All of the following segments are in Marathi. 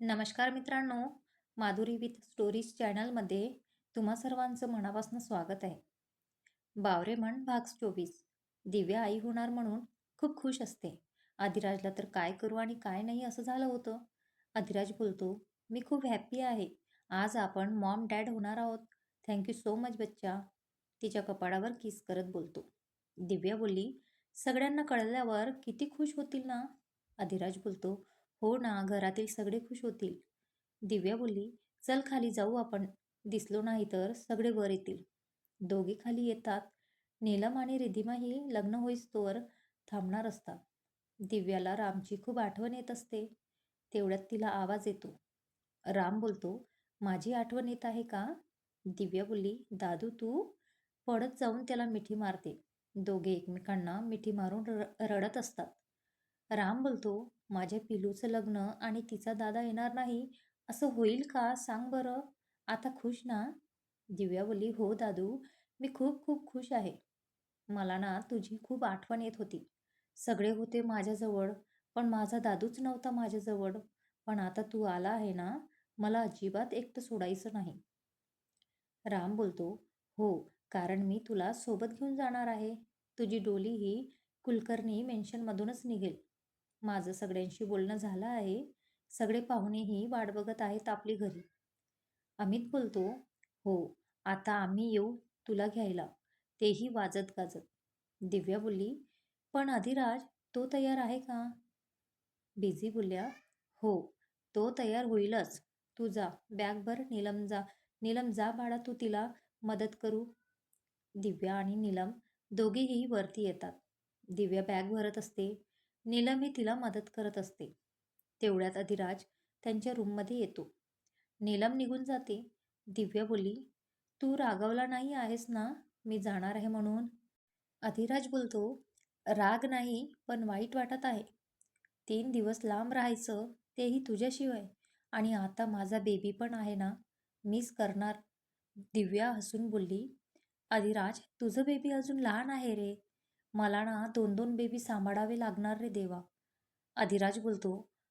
नमस्कार मित्रांनो माधुरी विथ स्टोरीज चॅनलमध्ये तुम्हा सर्वांचं मनापासून स्वागत आहे. बावरे म्हण भाग चोवीस. दिव्या आई होणार म्हणून खूप खुश असते. आधिराजला तर काय करू आणि काय नाही असं झालं होतं. आधिराज बोलतो मी खूप हॅप्पी आहे. आज आपण मॉम डॅड होणार आहोत. थँक्यू सो मच बच्चा. तिच्या कपाळावर किस करत बोलतो. दिव्या बोलली सगळ्यांना कळल्यावर किती खुश होतील ना? अधिराज बोलतो हो ना घरातील सगळे खुश होतील. दिव्या बोलली चल खाली जाऊ आपण. दिसलो नाही तर सगळे वर येतील. दोघे खाली येतात. नीलम आणि रिधिमाही लग्न होईस्तोवर थांबणार असतात दिव्याला रामची खूप आठवण येत असते. तेवढ्यात तिला आवाज येतो. राम बोलतो माझी आठवण येत आहे का? दिव्या बोलली दादू तू पडत जाऊन त्याला मिठी मारते. दोघे एकमेकांना मिठी मारून र रडत असतात. राम बोलतो माझ्या पिलूचं लग्न आणि तिचा दादा येणार नाही असं होईल का? सांग बरं. आता खुश ना? दिव्या बोलली हो दादू मी खूप खूप खुश आहे. मला ना तुझी खूप आठवण येत होती. सगळे होते माझ्याजवळ पण माझा दादूच नव्हता माझ्याजवळ. पण आता तू आला आहे ना मला अजिबात एकटं सोडायचं नाही. राम बोलतो हो कारण मी तुला सोबत घेऊन जाणार आहे. तुझी डोली ही कुलकर्णी मेन्शनमधूनच निघेल. माझं सगळ्यांशी बोलणं झालं आहे. सगळे पाहुणेही वाट बघत आहेत आपली घरी. अमित बोलतो हो आता आम्ही येऊ तुला घ्यायला. तेही वाजत गाजत. दिव्या बोलली पण अधिराज तो तयार आहे का? बिझी बोलल्या हो तो तयार होईलच. तू जा बॅग भर नीलम जा. नीलम जा बाळा तू तिला मदत करू. दिव्या आणि नीलम दोघेही वरती येतात. दिव्या बॅग भरत असते. नीलमही तिला मदत करत असते. तेवढ्यात अधिराज त्यांच्या रूममध्ये येतो. नीलम निघून जाते. दिव्या बोली तू रागवला नाही आहेस ना? मी जाणार आहे म्हणून. अधिराज बोलतो राग नाही पण वाईट वाटत आहे. तीन दिवस लांब राहायचं तेही तुझ्याशिवाय. आणि आता माझा बेबी पण आहे ना? मीच करणार. दिव्या हसून बोलली अधिराज तुझं बेबी अजून लहान आहे रे. मला ना दोन दोन बेबी सांभाळावे लागणार रे देवा. अधिराज बोलतो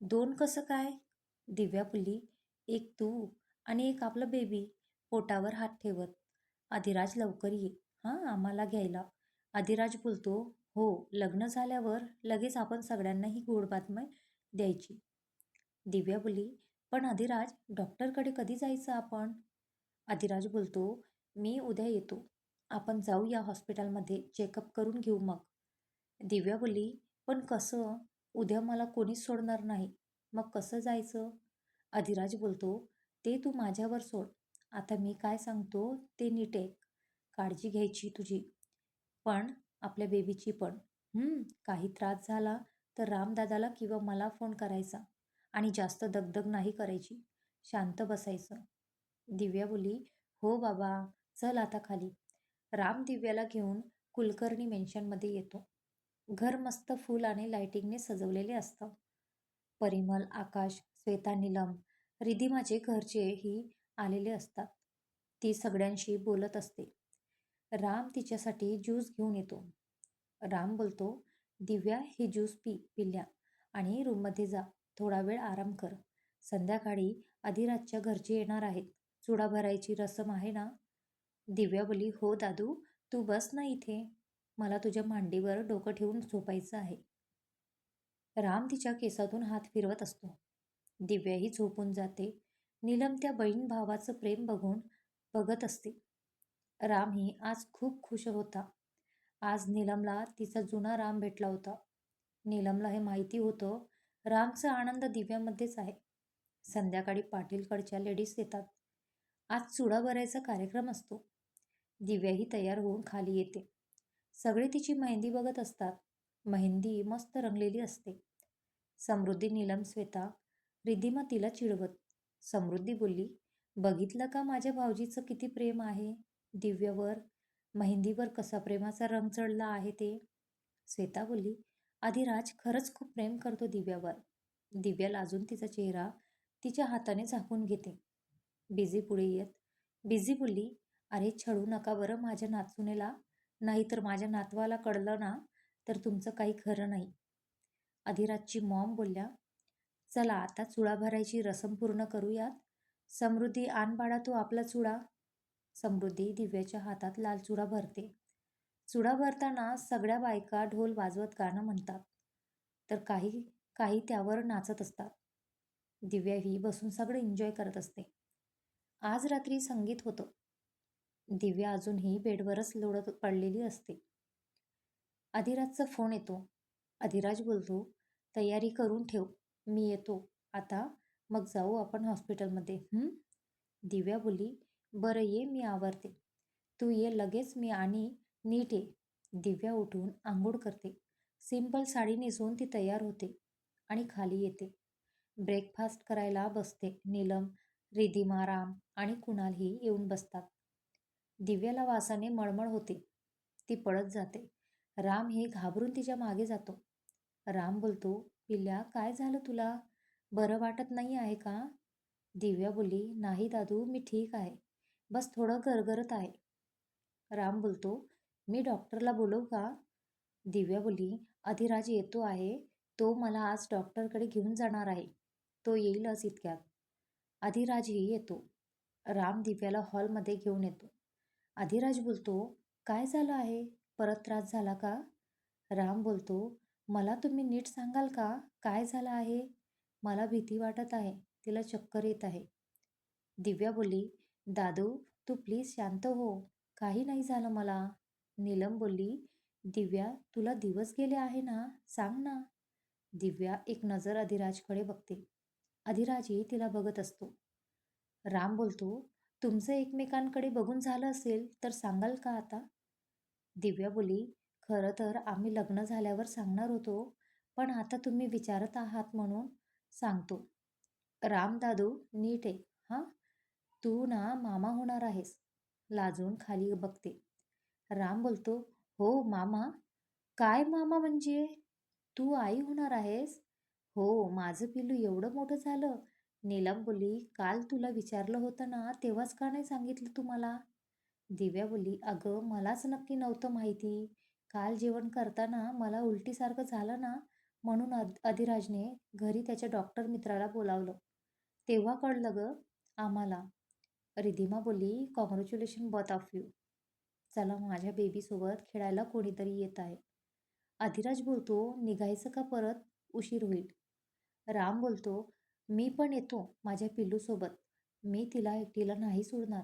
दोन कसं काय? दिव्या बोलली एक तू आणि एक आपलं बेबी पोटावर हात ठेवत. अधिराज लवकर ये. हां आम्हाला घ्यायला. अधिराज बोलतो हो लग्न झाल्यावर लगेच आपण सगळ्यांनाही गोड बातमी द्यायची. दिव्या बोली पण अधिराज डॉक्टरकडे कधी जायचं आपण? अधिराज बोलतो मी उद्या येतो. आपण जाऊ या हॉस्पिटलमध्ये चेकअप करून घेऊ मग. दिव्या बोलली पण कसं? उद्या मला कोणीच सोडणार नाही. मग कसं जायचं? अधिराज बोलतो ते तू माझ्यावर सोड. आता मी काय सांगतो ते नीट ऐक. काळजी घ्यायची तुझी. पण आपल्या बेबीची पण. काही त्रास झाला तर रामदादाला किंवा मला फोन करायचा आणि जास्त दगदग नाही करायची. शांत बसायचं. दिव्या बोली हो बाबा चल आता खाली. राम दिव्याला घेऊन कुलकर्णी मेन्शनमध्ये येतो. घर मस्त फुल आणि लाइटिंगने सजवलेले असतं. परिमल आकाश श्वेता नीलम रिधिमाचे घरचेही आलेले असतात. ती सगळ्यांशी बोलत असते. राम तिच्यासाठी ज्यूस घेऊन येतो. राम बोलतो दिव्या हे ज्यूस पी पिल्ल्या आणि रूममध्ये जा. थोडा वेळ आराम कर. संध्याकाळी अधिराजच्या घरचे येणार आहेत. चुडा भरायची रसम आहे ना? दिव्या बोली हो दादू तू बस ना इथे. मला तुझ्या मांडीवर डोकं ठेवून झोपायचं आहे. राम तिच्या केसातून हात फिरवत असतो. दिव्याही झोपून जाते. नीलम त्या बहीण भावाचं प्रेम बघून बघत असते. रामही आज खूप खुश होता. आज नीलमला तिचा जुना राम भेटला होता. नीलमला हे माहिती होतं रामचा आनंद दिव्यामध्येच आहे. संध्याकाळी पाटीलकडच्या लेडीज येतात. आज चुडा भरायचा कार्यक्रम असतो. दिव्याही तयार होऊन खाली येते. सगळे तिची मेहंदी बघत असतात. मेहंदी मस्त रंगलेली असते. समृद्धी नीलम श्वेता रिद्धिमा तिला चिडवत. समृद्धी बोलली बघितलं का माझ्या भाऊजीचं किती प्रेम आहे? दिव्यावर मेहंदीवर कसा प्रेमाचा रंग चढला आहे ते? श्वेता बोलली आधी राज खरंच खूप प्रेम करतो दिव्यावर. दिव्या लाजून तिचा चेहरा तिच्या हाताने झाकून घेते. बिझी पुढे येत. बिझी बोलली अरे छळू नका बरं माझ्या नातसुनेला, नाहीतर माझ्या नातवाला कळलं ना तर तुमचं काही खरं नाही. अधिराजची मॉम बोलल्या चला आता चुडा भरायची रसम पूर्ण करूयात. समृद्धी आण बाळा तो आपला चुडा समृद्धी दिव्याच्या हातात लाल चुडा भरते. चुडा भरताना सगळ्या बायका ढोल वाजवत गाणं म्हणतात. तर काही काही त्यावर नाचत असतात. दिव्याही बसून सगळं एन्जॉय करत असते. आज रात्री संगीत होतं. दिव्या अजूनही बेडवरच लोळत पडलेली असते. अधिराजचा फोन येतो. अधिराज बोलतो तयारी करून ठेव. मी येतो. आता मग जाऊ आपण हॉस्पिटलमध्ये. दिव्या बोली बरं ये मी आवरते. तू ये लगेच मी आणि नीट ये. दिव्या उठून आंघोळ करते. सिंपल साडी नेसून ती तयार होते आणि खाली येते. ब्रेकफास्ट करायला बसते. नीलम रिधिमा राम आणि कुणालही येऊन बसतात. दिव्याला वासाने मळमळ होते. ती पळत जाते. राम हे घाबरून तिच्यामागे जातो. राम बोलतो पिल्ल्या काय झालं तुला? बरं वाटत नाही आहे का? दिव्या बोली नाही दादू मी ठीक आहे. बस थोडं गरगरत आहे. राम बोलतो मी डॉक्टरला बोलवू का? दिव्या बोली अधिराज येतो आहे. तो मला आज डॉक्टरकडे घेऊन जाणार आहे. तो येईलच इतक्यात. अधिराजही येतो. राम दिव्याला हॉलमध्ये घेऊन येतो. अधिराज बोलतो काय झालं आहे? परत त्रास झाला का? राम बोलतो मला तुम्ही नीट सांगाल का? काय झालं आहे? मला भीती वाटत आहे. तिला चक्कर येत आहे. दिव्या बोलली दादू तू प्लीज शांत हो. काही नाही झालं मला. नीलम बोलली दिव्या तुला दिवस गेले आहे ना? सांग ना. दिव्या एक नजर अधिराजकडे बघते. अधिराजही तिला बघत असतो. राम बोलतो तुमचं एकमेकांकडे बघून झालं असेल तर सांगाल का आता? दिव्या बोली खरं तर आम्ही लग्न झाल्यावर सांगणार होतो पण आता तुम्ही विचारत आहात म्हणून सांगतो. राम दादू नीट आहे हां? तू ना मामा होणार आहेस. लाजून खाली बघते. राम बोलतो हो मामा. काय मामा म्हणजे? तू आई होणार आहेस? हो माझं पिल्लू एवढं मोठं झालं नीलम बोली काल तुला विचारलं होतं ना तेव्हाच का नाही सांगितलं तू मला दिव्या बोली अगं मलाच नक्की नव्हतं माहिती. काल जेवण करताना मला उलटीसारखं झालं ना म्हणून अध अधिराजने घरी त्याच्या डॉक्टर मित्राला बोलावलं. तेव्हा कळलं ग आम्हाला. रिधिमा बोली कॉंग्रॅच्युलेशन बॉथ ऑफ यू चला माझ्या बेबीसोबत खेळायला कोणीतरी येत आहे. अधिराज बोलतो निघायचं का परत? उशीर होईल. राम बोलतो मी पण येतो माझ्या पिल्लूसोबत. मी तिला एकटीला नाही सोडणार.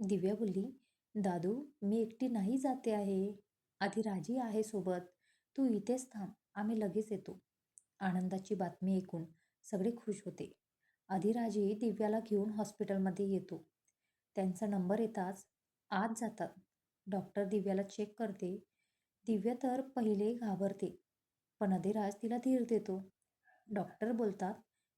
दिव्या बोलली दादू मी एकटी नाही जाते आहे. आधी राजी आहे सोबत. तू इथेच थांब आम्ही लगेच येतो. आनंदाची बातमी ऐकून सगळे खुश होते. अधिराजी दिव्याला घेऊन हॉस्पिटलमध्ये येतो. त्यांचा नंबर येताच आत जातात. डॉक्टर दिव्याला चेक करते. दिव्या तर पहिले घाबरते पण अधिराज तिला धीर देतो. डॉक्टर बोलतात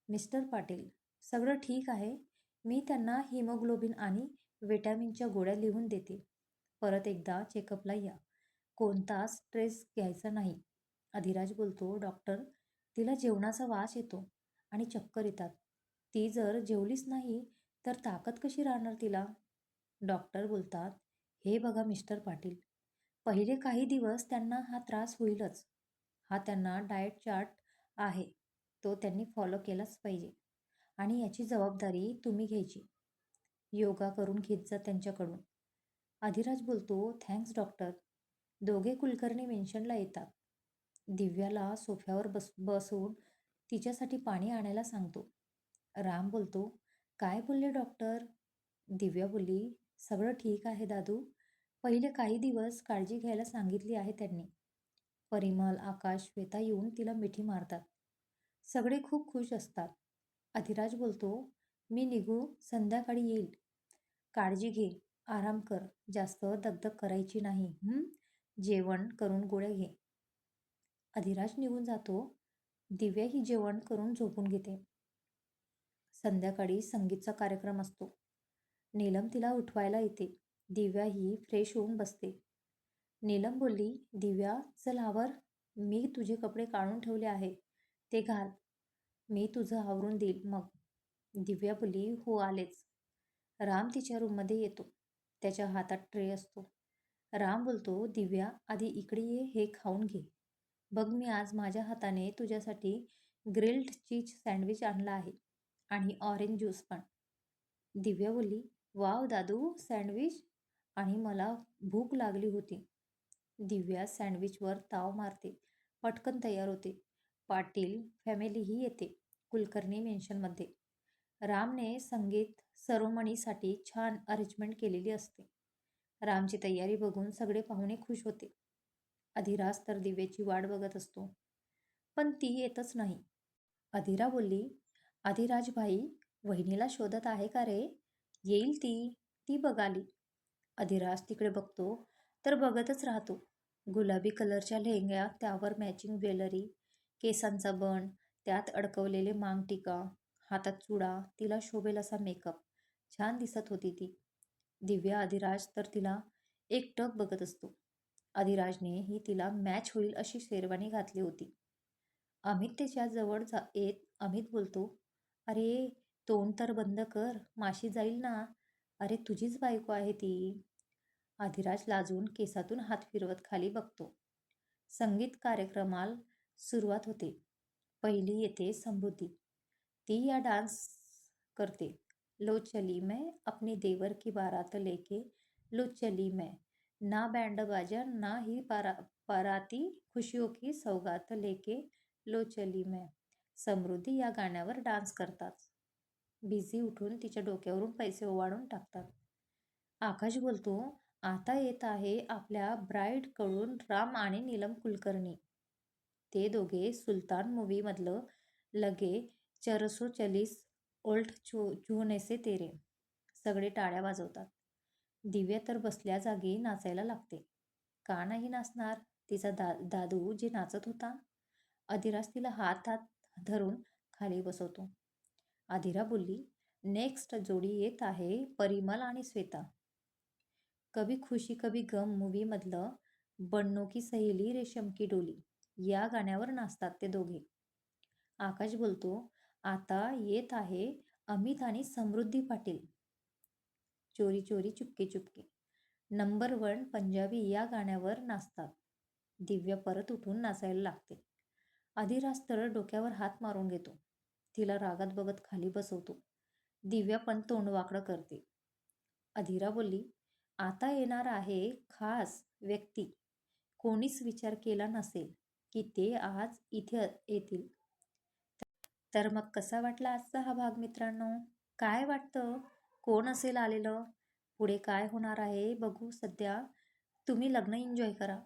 मिस्टर पाटील सगळं ठीक आहे. मी त्यांना हिमोग्लोबिन आणि विटॅमिनच्या गोळ्या लिहून देते. परत एकदा चेकअपला या. कोणता स्ट्रेस घ्यायचा नाही. अधिराज बोलतो डॉक्टर तिला जेवणाचा वास येतो आणि चक्कर येतात. ती जर जेवलीच नाही तर ताकद कशी राहणार तिला? डॉक्टर बोलतात हे बघा मिस्टर पाटील पहिले काही दिवस त्यांना हा त्रास होईलच. हा त्यांना डाएट चार्ट आहे. तो त्यांनी फॉलो केलाच पाहिजे. आणि याची जबाबदारी तुम्ही घ्यायची. योगा करून घेत जा त्यांच्याकडून. अधिराज बोलतो थँक्स डॉक्टर दोघे कुलकर्णी मेन्शनला येतात. दिव्याला सोफ्यावर बस बसवून तिच्यासाठी पाणी आणायला सांगतो. राम बोलतो काय बोलले डॉक्टर दिव्या बोलली सगळं ठीक आहे दादू. पहिले काही दिवस काळजी घ्यायला सांगितली आहे त्यांनी. परिमल आकाश श्वेता येऊन तिला मिठी मारतात. सगळे खूप खुश असतात. अधिराज बोलतो मी निघू संध्याकाळी येईल. काळजी घे आराम कर जास्त दगदग करायची नाही जेवण करून गोळ्या घे. अधिराज निघून जातो. दिव्या ही जेवण करून झोपून घेते. संध्याकाळी संगीतचा कार्यक्रम असतो. नीलम तिला उठवायला येते. दिव्या ही फ्रेश होऊन बसते. नीलम बोलली दिव्या चल आवर. मी तुझे कपडे काढून ठेवले आहे ते घाल. मी तुझं आवरून देईल. मग? दिव्या बोली हो आलेच. राम तिच्या रूममध्ये येतो. त्याच्या हातात ट्रे असतो. राम बोलतो दिव्या आधी इकडे ये हे खाऊन घे. बघ मी आज माझ्या हाताने तुझ्यासाठी ग्रिल्ड चीज सँडविच आणला आहे आणि ऑरेंज ज्यूस पण. दिव्या बोलली वाव दादू सँडविच? आणि मला भूक लागली होती. दिव्या सँडविचवर ताव मारते. पटकन तयार होते. पाटील फॅमिलीही येते. कुलकर्णी मेन्शनमध्ये रामने संगीत सरोमणीसाठी छान अरेंजमेंट केलेली असते. रामची तयारी बघून सगळे पाहुणे खुश होते. अधिराज तर दिव्याची वाट बघत असतो. पण ती येतच नाही. अधिरा बोलली अधिराज भाई वहिनीला शोधत आहे का रे? येईल ती. ती बघाली. अधिराज तिकडे बघतो तर बघतच राहतो. गुलाबी कलरच्या लेहंग्या त्यावर मॅचिंग ज्वेलरी केसांचा बन त्यात अडकवलेले मांगटिका हातात चुडा तिला शोभेल असा मेकअप. छान दिसत होती ती. दिव्या अधिराज तर तिला एकटक बघत असतो. अधिराजने ही तिला मॅच होईल अशी शेरवानी घातली होती. अमित त्याच्याजवळ जा येत अमित बोलतो अरे तोंड तर बंद कर माशी जाईल ना? अरे तुझीच बायको आहे ती. अधिराज लाजून केसातून हात फिरवत खाली बघतो. संगीत कार्यक्रमाला सुरुवात होते. पहिली येते समृद्धी ती या डान्स करते. लो चली मैं अपने देवर की बारात लेके लो चली मैं. ना बैंड बाजा ना ही पारा पाराती खुशियों की सौगात लेके लो चली मैं. समृद्धी या गाण्यावर डान्स करतात. बिझी उठून तिच्या डोक्यावरून पैसे ओवाळून टाकतात. आकाश बोलतो आता येत आहे आपल्या ब्राईडकडून राम आणि नीलम कुलकर्णी. ते दोघे सुलतान मूवीमधलं लगे चरसो चलीस ओल्ड चू चूहनेसे तेरे. सगळे टाळ्या वाजवतात. दिव्या तर बसल्या जागी नाचायला लागते. का नाही नाचणार? तिचा दा दादू जे नाचत होता. अधिराज तिला हात हात धरून खाली बसवतो. अधिरा बोलली नेक्स्ट जोडी येत आहे परिमल आणि श्वेता. कभी खुशी कभी गम मूवीमधलं बन्नो की सहेली रेशम की डोली. या गाण्यावर नाचतात ते दोघे. आकाश बोलतो आता येत आहे अमित आणि समृद्धी पाटील. चोरी चोरी चुपके चुपके. नंबर वन पंजाबी या गाण्यावर नाचतात. दिव्या परत उठून नाचायला लागते. अधिराज तर डोक्यावर हात मारून घेतो. तिला रागात बघत खाली बसवतो. दिव्या पण तोंड वाकडं करते. अधिरा बोलली आता येणार आहे खास व्यक्ती. कोणीच विचार केला नसेल. की ते आज इथे येतील. तर मग कसा वाटला आजचा हा भाग मित्रांनो? काय वाटतं? कोण असेल आलेलं? पुढे काय होणार आहे? बघू सध्या. तुम्ही लग्न एन्जॉय करा.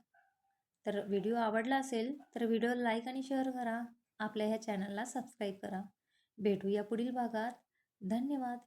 तर व्हिडिओ आवडला असेल तर व्हिडिओ लाईक आणि शेअर करा. आपल्या ह्या चॅनलला सबस्क्राईब करा. भेटूया पुढील भागात. धन्यवाद.